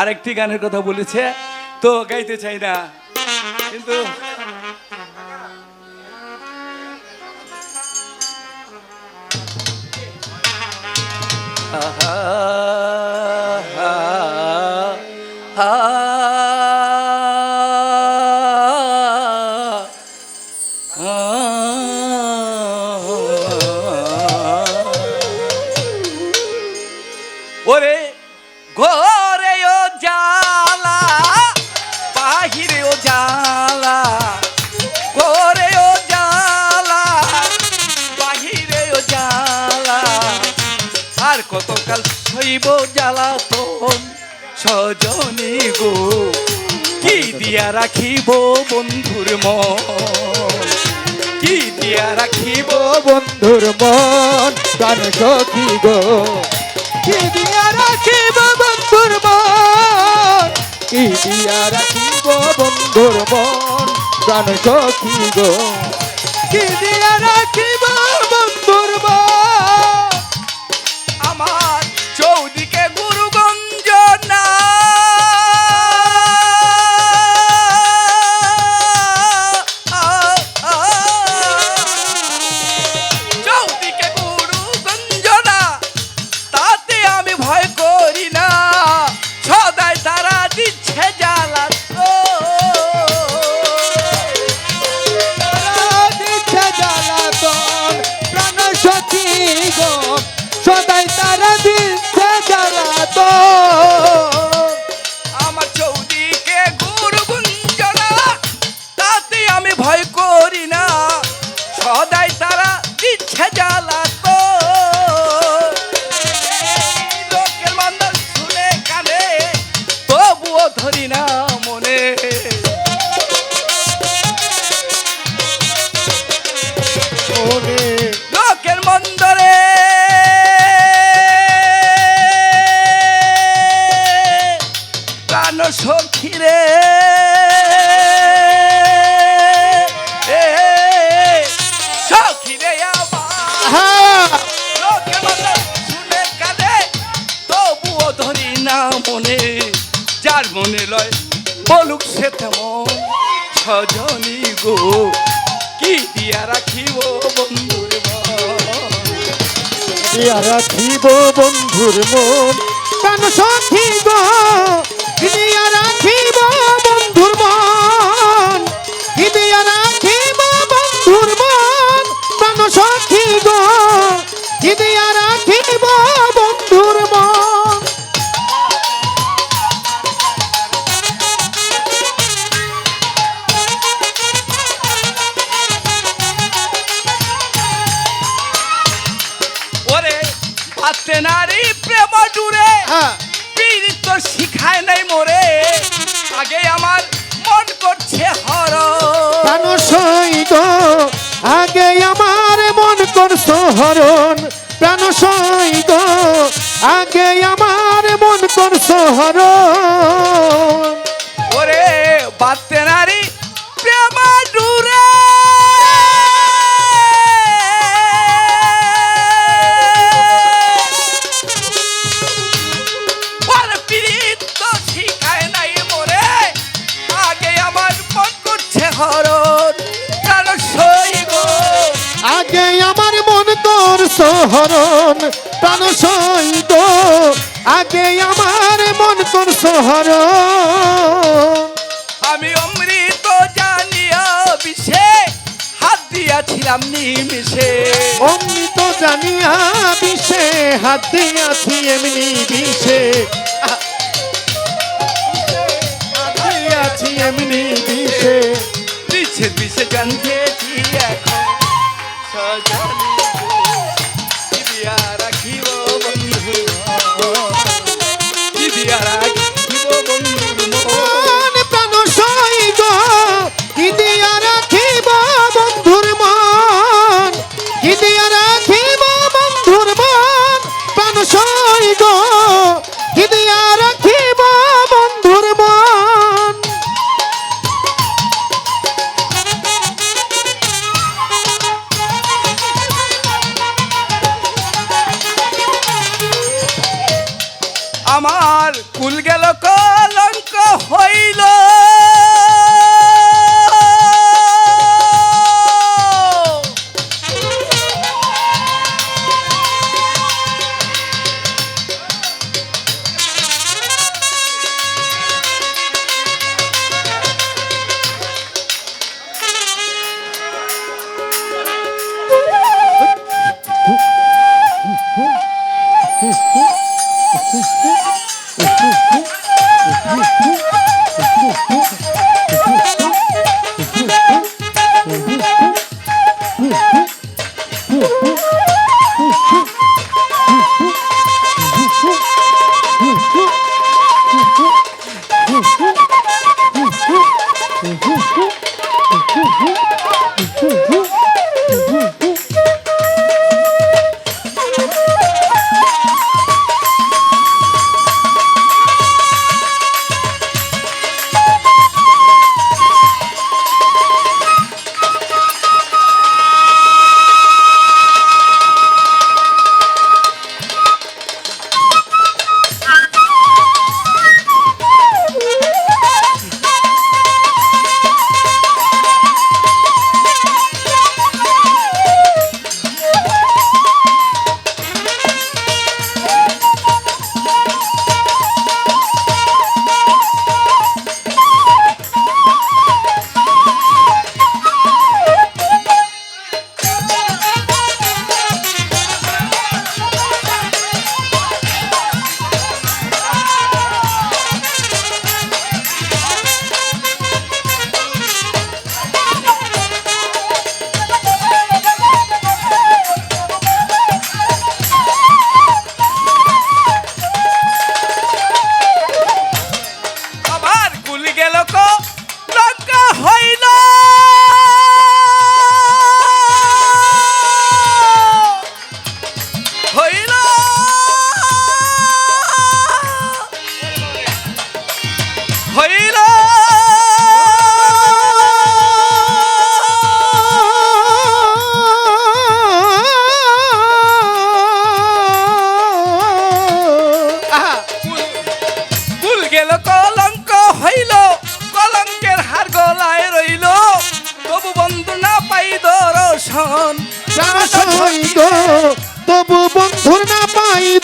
আরেকটি গানের কথা বলেছে তো গাইতে চাই না। কিন্তু আহা, কতকাল হইব জ্বালাতন সজনী গো। কি দিয়া রাখিব বন্ধুর মন? কি দিয়া রাখিব বন্ধুর মন? গান গো। কি দিয়া রাখিব বন্ধুর মন? কি দিয়া রাখিব বন্ধুর মন? গান গো। কি দিয়া রাখিব বন্ধুর মন? আমার তবুও ধরি না মনে যার মনে লয় বলুক সে তেমন সজনী গো কি দিয়া রাখিব বন্ধুর দিয়া রাখিব বন্ধুর মন প্রাণ সখী দিয়া রাখিব হরণ প্রাণ সৈগ আগে আমার মন কর হরণ। হরণ প্রাণ সৈগ আগে আমার মন করছ হরণ। আমি অমৃত জানিয়া বিষে হাত দিয়াছিলাম নিমিষে। অমৃত জানিয়া বিষে হাত দিয়াছি এমনি বিষে। হাত এমনি বিষে। বিষে বিষে জানতেছি এখন সজনী।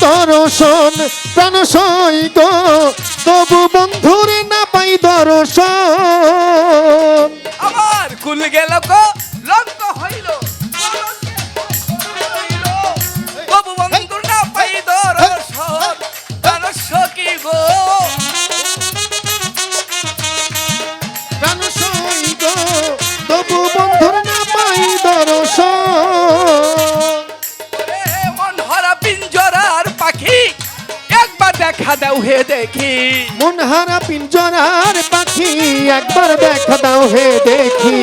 দর্শন প্রাণ সৈক তবু বন্ধুরে না পাই দর্শন। কুল গেল গো দেখা দাও হে দেখি। মন হারা পিঞ্জরার পাখি একবার দেখা দাও হে দেখি।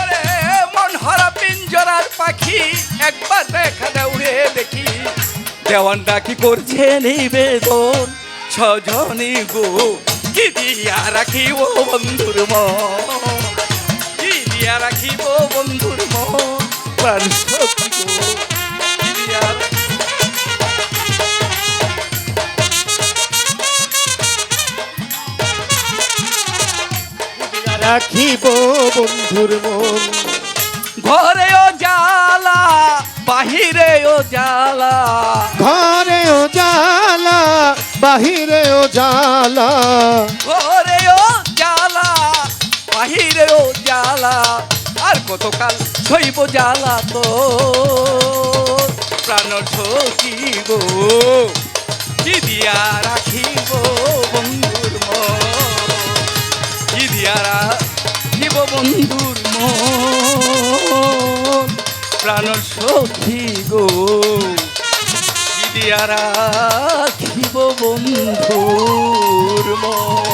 ওরে মন হরা পিঞ্জরার পাখি একবার দেখা দাও হে দেখি। দেওয়ানটা কি করছে নিবেদন? ছজনী গো কি দিয়া রাখিব বন্ধুর কি দিয়া রাখিব বন্ধুর মন? প্রাণ রাখিব বন্ধুর মন। ঘরেও জ্বালা বাহিরেও জ্বালা। ঘরেও জালা বাহিরেও জালা ঘরেও জ্বালা। বাহিরেও জ্বালা আর কতকাল সইব জ্বালা তো। প্রাণ ঠকিব কি দিয়া রাখিব বন্ধুর মন। কি দিয়া বন্ধুর মন প্রাণ সখী গো। দিদি রাখিব বন্ধুর মন